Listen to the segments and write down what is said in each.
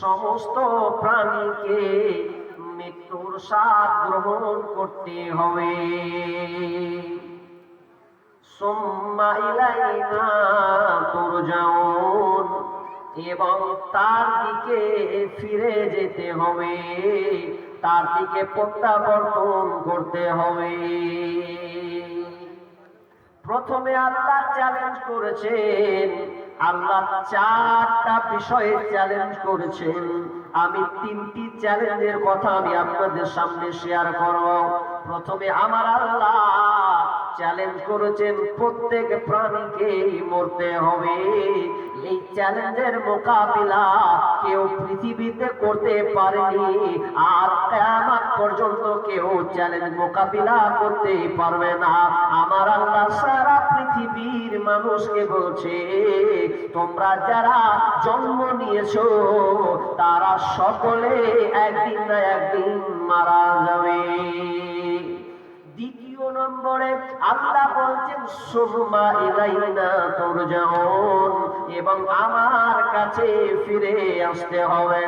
সমস্ত প্রাণীকে মৃত্যুর স্বাদ গ্রহণ করতে হবে। এবং তার দিকে ফিরে যেতে হবে, তার দিকে প্রত্যাবর্তন করতে হবে। প্রথমে আল্লাহ চ্যালেঞ্জ করেছেন আল্লাহ চারটা বিষয়ে চ্যালেঞ্জ করেছেন। আমি তিনটি চ্যালেঞ্জের কথা আমি আপনাদের সামনে শেয়ার করব। প্রথমে আমার আল্লাহ চ্যালেঞ্জ করেছেন, প্রত্যেক প্রাণীকে মরতে হবে। এই চ্যালেঞ্জের মোকাবিলা কেউ পৃথিবীতে করতে পারেনি। আর কেমন পর্যন্ত কেউ চ্যালেঞ্জ মোকাবিলা করতে পারবে না। আমার আল্লাহ সারা পৃথিবীর মানুষকে বলছে, তোমরা যারা জন্ম নিয়েছো, তারা সকলে একদিন না একদিন মারা যাবে। দ্বিতীয় নম্বরে আল্লাহ বলছেন, সুম্মা ইলাইনা তুরজাউন। এবং আমার কাছে ফিরে আসতে হবে।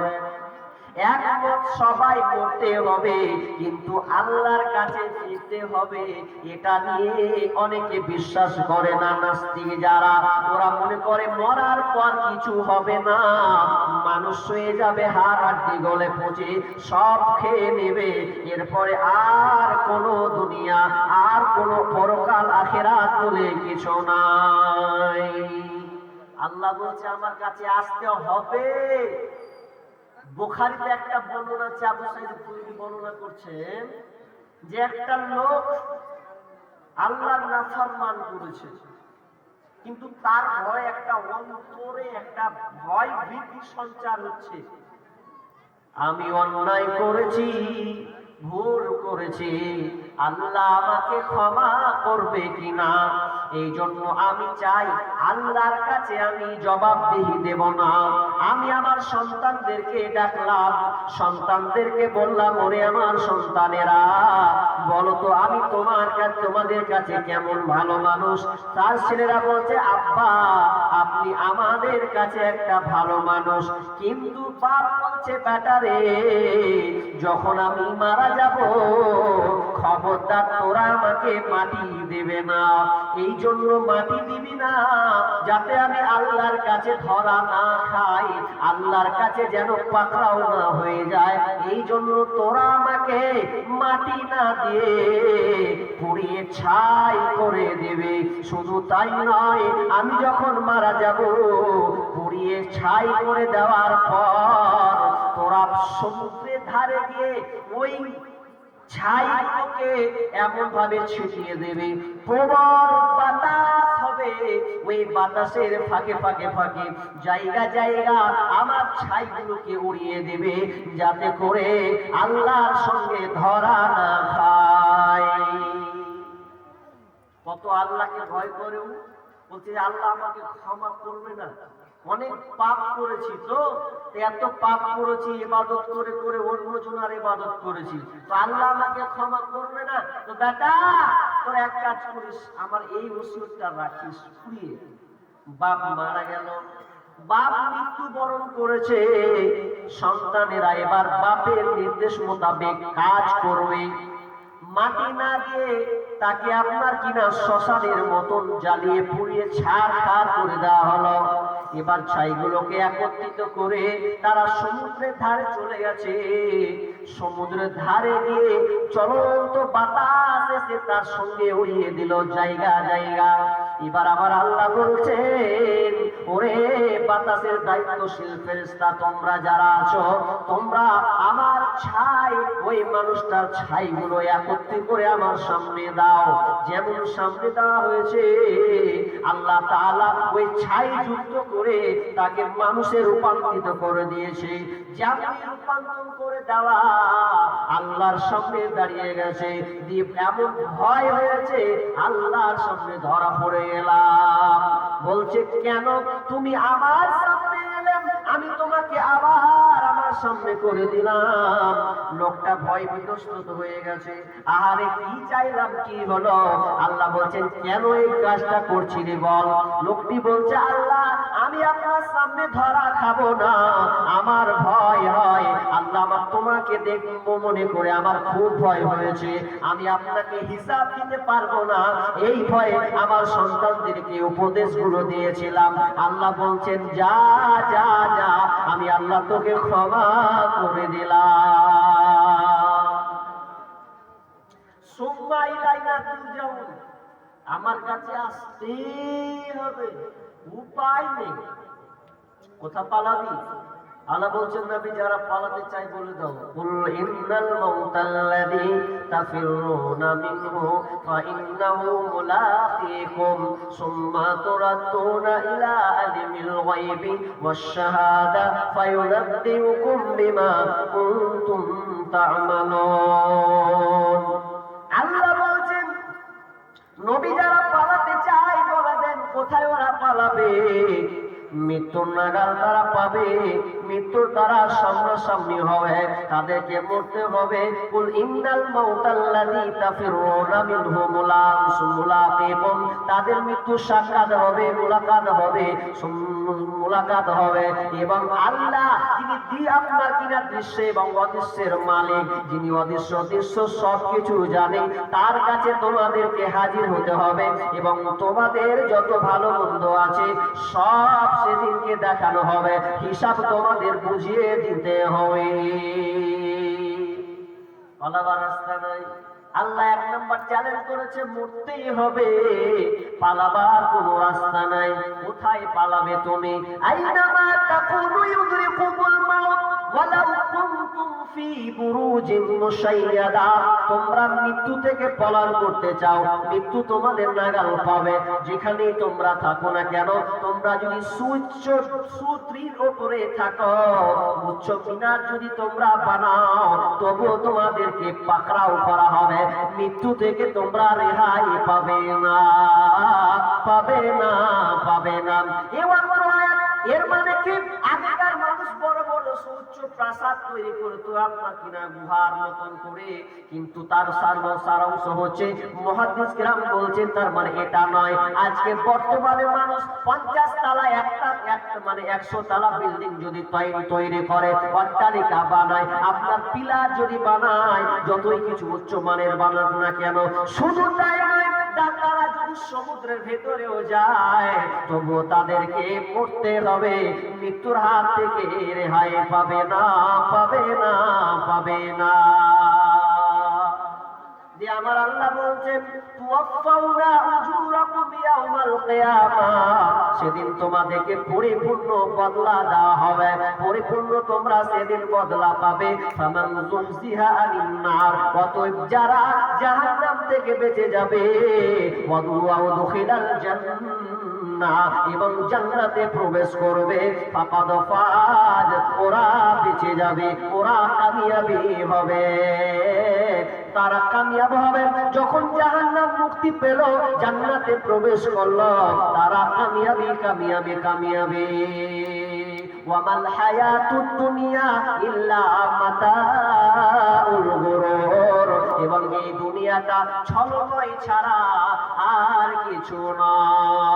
একমত সবাই করতে হবে, কিন্তু আল্লাহর কাছে ফিরতে হবে, এটা নিয়ে অনেকে বিশ্বাস করে না নাস্তিক যারা। ওরা মনে করে মরার পর কিছু হবে না। মানুষ হয়ে যাবে হাড্ডি গলে পচে, সব খেয়ে নেবে। এরপরে আর কোনো দুনিয়া, আর কোনো পরকাল, আখেরাত বলে কিছু নাই। আল্লাহ বলছে, আমার কাছে আসতে হবে। বোখারিতে একটা বর্ণনা আছে, আবু বর্ণনা করছেন যে একটা লোক আল্লাহর নাফরমান করেছে, কিন্তু তার ভয় একটা অন্তরে একটা ভয় ভীতি সঞ্চার হচ্ছে। আমি অন্যায় করেছি, ভুল করেছি, আল্লাহ আমাকে ক্ষমা করবে কিনা? এই জন্য আমি চাই আল্লাহর কাছে আমি জবাবদিহি দেব না। আমি আমার সন্তানদেরকে ডাকলাম, সন্তানদেরকে বললাম, ওরে আমার সন্তানেরা বলো তো আমি তোমার কাছে তোমাদের কাছে কেমন ভালো মানুষ? তার ছেলেরা বলছে, আব্বা, আপনি আমাদের কাছে একটা ভালো মানুষ। কিন্তু বাপ বলছে ব্যাটারে যখন আমি মারা যাব খবরদার তোরা আমাকে মাটি দেবে না। এই জন্য মাটি দিবি না, যাতে আমি আল্লাহর কাছে ধরা না খাই, আল্লাহর কাছে যেন পাকড়াও না হয়ে যায়। এই জন্য তোরা আমাকে মাটি না দিয়ে পুড়িয়ে ছাই করে দেবে। শুধু তাই নয়, আমি যখন মারা যাব, পুড়িয়ে ছাই করে দেওয়ার পর তোরা সমুদ্রের ধারে গিয়ে ওই ছাইগুলোকে এমন ভাবে ছিটিয়ে দেবে। প্রবল বাতাস হবে। ওই বাতাসের ফাঁকে ফাঁকে ফাঁকে জায়গা জায়গা আমার ছাইগুলোকে উড়িয়ে দেবে যাতে করে আল্লাহর সঙ্গে ধরা না খায়। কত আল্লাহকে ভয় করেও বলছে, আল্লাহ আমাকে ক্ষমা করবে না। অনেক পাপ করেছি তো এত পাপ করেছি, ইবাদত করে করে অন্য জনার ইবাদত করেছি। তো আল্লাহ আমাকে ক্ষমা করবে না? তো বেটা, তোর এক কাজ করিস, আমার এই ওসিয়তটা রাখিস ফুরিয়ে বাপ মারা গেল। বাপ মৃত্যুবরণ করেছে। সন্তানেরা এবার বাপের নির্দেশ মোতাবেক কাজ করবে। মাটি না দিয়ে তাকে আপনার কিনা শ্মশানের মতন জ্বালিয়ে পুড়িয়ে ছাড় ছাড় করে দেওয়া হলো। এবার ছাইগুলোকে একত্রিত করে তারা সমুদ্রের ধারে চলে গেছে। সমুদ্রের ধারে গিয়ে চলন্ত বাতাস এসে তার সঙ্গে উড়িয়ে দিল জায়গা জায়গা। এবার আবার আল্লাহ বলছেন, ওরে বাতাসের দায়িত্বশীল ফেরেস্তা তোমরা যারা আছো, তোমরা আমার ছাই, ওই মানুষটার ছাইগুলো একত্রিত করে আমার সামনে দাও। যেমন সামনে দেওয়া হয়েছে আল্লাহ ওই ছাই যুক্ত করে তাকে মানুষে রূপান্তরিত করে দিয়েছে। রূপান্তর করে দেওয়া আল্লাহর সামনে দাঁড়িয়ে গেছে দিয়ে এমন ভয় হয়েছে, আল্লাহর সামনে ধরা পড়ে গেলাম। বলছে, কেন? তুমি আমার সামনে আমি তোমাকে আবার সামনে করে দিলাম। লোকটা ভয় বিতস্ত হয়ে গেছে। আরে কি চাইলাম, কি হলো? আল্লাহ বলছেন, কেন এই কাজটা করছি রে বল? লোকটি বলছে, আল্লাহ আমি আপনার সামনে ধরা খাব না। আমার ভয় হয়। আল্লাহ আমার তোমাকে দেখব মনে করে আমার খুব ভয় হয়েছে। আমি আপনাকে হিসাব দিতে পারব না। এই ভয়ে আমার সন্তানদেরকে উপদেশগুলো দিয়েছিলাম। আল্লাহ বলছেন, যা যা যা, আমি আল্লাহ তোকে ক্ষমা করে দিলাম। আমার কাছে আসতে হবে। উপায় নেই। কোথা পালাবি? আল্লাহ বলছেন, নবী, যারা পালাতে চাই বলে দাও। কুল ইন্নাল মাউতাল্লাযী তাফিরুনা মিনহু ফাইন্নাহু মুলাকীকুম, সুম্মা তুরাদ্দুনা ইলা আলিমিল গায়বি ওয়াশ-শাহাদা, ফায়ুনাব্বিউকুম বিমা কুনতুম তা'মালুন। আল্লাহ বলছেন নবী কোথায় ওরা পালাবে? মৃত্যুর নাগাল তারা পাবে। মৃত্যুর তারা সামনাসামনি হবে। তাদেরকে মরতে হবে। কুল ইন্নাল মাউতাল্লাযী তাফিরুনা মিনহু মুলাস মুলাকিকুম তাদের মৃত্যু সাক্ষাৎ হবে, মোলাকাত হবে মোলাকাত হবে। এবং আল্লাহ, তিনি দি আপনার কিনা দৃশ্য এবং অদৃশ্যের মালিক, যিনি অদৃশ্য দৃশ্য সব কিছু জানে তার কাছে তোমাদেরকে হাজির হতে হবে। এবং তোমাদের যত ভালো মন্দ আছে, সব সেদিনকে দেখানো হবে। হিসাব তোমাদের বুঝিয়ে দিতে হবে। পালাবার রাস্তা নাই আল্লাহ এক নম্বর চ্যালেঞ্জ করেছে, মরতেই হবে। পালাবার কোনো রাস্তা নাই। কোথায় পালাবে তুমি? আইনামা তাকুনু ইউদরিকুমুল মাউত। ওয়ালাউ কুনতুম ফি বুরুজিন মুশাইয়াদা। তোমরা মৃত্যু থেকে পলায়ন করতে চাও, মৃত্যু তোমাদের নাগাল পাবে। যেখানেই তোমরা থাকো না কেন, তোমরা যদি সুউচ্চ, সুত্রির ওপরে থাকো, উচ্চ মিনার যদি তোমরা বানাও, তবুও তোমাদেরকে পাকড়াও করা হবে। মৃত্যু থেকে তোমরা রেহাই পাবে না পাবে না পাবে না। এবার এর মানে কি? বড় সুউচ্চ প্রাসাদ তৈরি করতো আপনার কিনা গুহার মতন করে, কিন্তু তার সারাংশ হচ্ছে মহাদিস গ্রাম বলছেন, তার মানে এটা নয়। আজকে বর্তমানে মানুষ পঞ্চাশ তালা একটা একটা মানে একশো তালা বিল্ডিং যদি তৈরি করে, অট্টালিকা বানায়, আপনার পিলার যদি বানায়, যতই কিছু উচ্চ মানের বানাক না কেন, শুধু তাই নয় সমুদ্রের ভেতরেও যায়। তবুও তাদেরকে পড়তে হবে। মৃত্যুর হাত থেকে রেহাই পাবে না পাবে না পাবে না। দিয়ে আমার আল্লাহ বলছেন সেদিন তোমাদেরকে পরিপূর্ণ বদলা দেওয়া হবে। পরিপূর্ণ তোমরা সেদিন বদলা পাবে। অতএব যারা জাহান্নাম থেকে বেঁচে যাবে, ওয়াদুয়া জান্নাহ এবং জান্নাতে প্রবেশ করবে। ফাকাদ ফাজ, ওরা বেঁচে যাবে, ওরা কামিয়াবি হবে। তারা কামিয়াব হবে। যখন জাহান্নাম মুক্তি পেল, জান্নাতে প্রবেশ করল, তারা কামিয়াবি কামিয়াবি কামিয়াবি। ওয়ামাল দুনিয়া ইল্লা এবং এই দুনিয়াটা ছলময় ছাড়া আর কিছু নয়।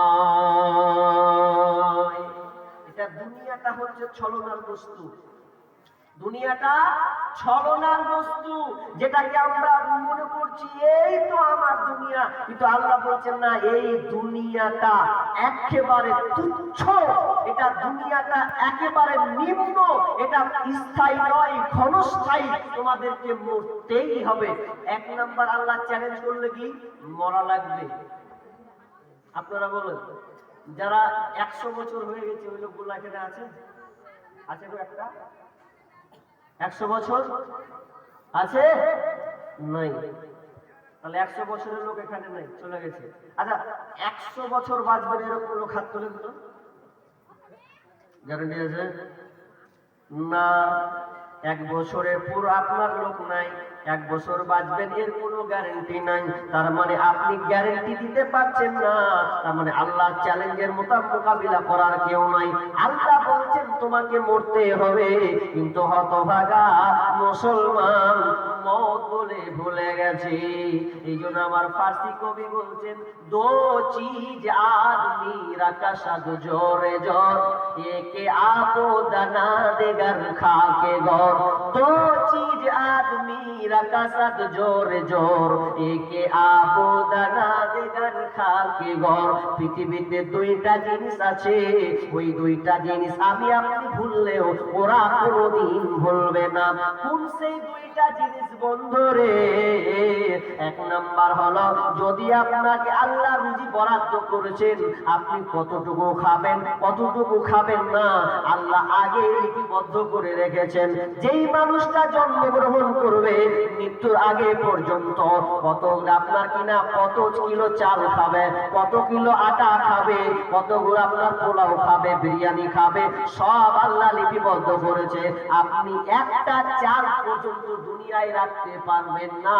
এটা দুনিয়াটা হচ্ছে ছলনার বস্তু। দুনিয়াটা ছলনার বস্তু, যেটাকে আমরা মনে করছি, এই তো আমার দুনিয়া। কিন্তু আল্লাহ বলছেন, না, এই দুনিয়াটা একেবারে তুচ্ছ। এটা দুনিয়াটা একেবারে নিম্ন। এটা স্থায়ী নয়, ক্ষণস্থায়ী। তোমাদেরকে মরতেই হবে। এক নাম্বার আল্লাহ চ্যালেঞ্জ করলে কি? মরা লাগবে। আপনারা বলেন, যারা একশো বছর হয়ে গেছে, ওই লোকগুলো এখানে আছে? আছে একটা? একশো বছর আছে? নাই। তাহলে একশো বছরের লোক এখানে নাই, চলে গেছে। আচ্ছা একশো বছর বাঁচবেন এরকম লোক হাত তোলেন তো। গ্যারান্টি আছে? না। এক বছরে পুরো আপনার লোক নাই, এক বছর বাঁচবেন এর কোনো গ্যারেন্টি নাই। তার মানে আপনি গ্যারেন্টি দিতে পারছেন না। তার মানে আল্লাহ চ্যালেঞ্জের মোকাবিলা করার কেউ নাই। আল্লাহ বলছেন, তোমাকে মরতে হবে। কিন্তু হতভাগা মুসলমান মত বলে ভুলে গেছে। এই জন্য আমার ফার্সি কবি বলছেন দো চিজ আদমি রাখা সাধু জোরে জোর। একে আপো দানা দেগার খাকে গর দো চিজ আদমি রাখা সাধু জোরে জোর একে দেগার খাকে পৃথিবীতে দুইটা জিনিস আছে, ওই দুইটা জিনিস আমি আপনি ভুললেও ওরা কোনোদিন ভুলবে না। কোন সেই দুইটা জিনিস এক নাম্বার হলো, যদি আপনাকে আল্লাহ রুজি বরাদ্দ করেছেন, আপনি কতটুকু খাবেন কতটুকু খাবেন না, আল্লাহ আগে লিপিবদ্ধ করে রেখেছেন। যেই মানুষটা জন্মগ্রহণ করবে মৃত্যুর আগে পর্যন্ত। কত আপনার কিনা, কত কিলো চাল খাবে, কত কিলো আটা খাবে কতগুলো আপনার পোলাও খাবে, বিরিয়ানি খাবে, সব আল্লাহ লিপিবদ্ধ করেছে। আপনি একটা চাল পর্যন্ত দুনিয়ায় রাখতে পারবেন না,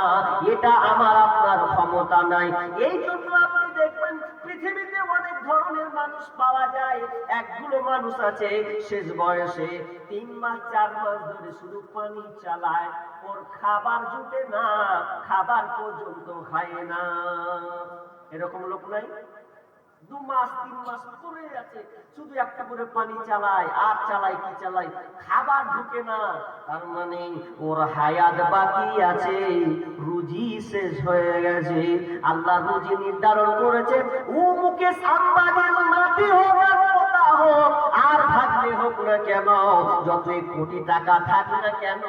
এটা আমার আপনার ক্ষমতা নাই। এই জন্য আপনি দেখবেন পৃথিবীতে অনেক ধরনের মানুষ পাওয়া যায়। একগুলো মানুষ আছে, শেষ বয়সে তিন মাস, চার মাস ধরে শুধু পানি চালায়। ওর খাবার জুটে না, খাবার পর্যন্ত খায় না। এরকম লোক নাই? দু মাস, তিন মাস পরে আছে শুধু একটা করে পানি চালায়, আর চালায়, কি চালায়? খাবার ঢুকে না। তার মানে ওর হায়াত বাকি আছে, রুজি শেষ হয়ে গেছে। আল্লাহ রুজি নির্ধারণ করেছে। ও মুখে সাম্বাদিক আর পোতা আর থাকলে হোক না কেন, যতই কোটি টাকা থাক না কেন,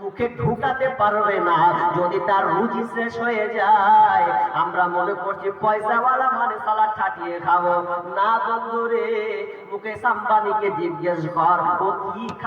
মুখে ঢুকাতে পারবে না। যদি তার রুচি শেষ হয়ে যায়, আমরা মনে করছি পয়সাওয়ালা মানে সালা ঠাটিয়ে খাব। না বন্ধুরে, মুকেশ আম্বানিকে জিজ্ঞেস কর, ও কি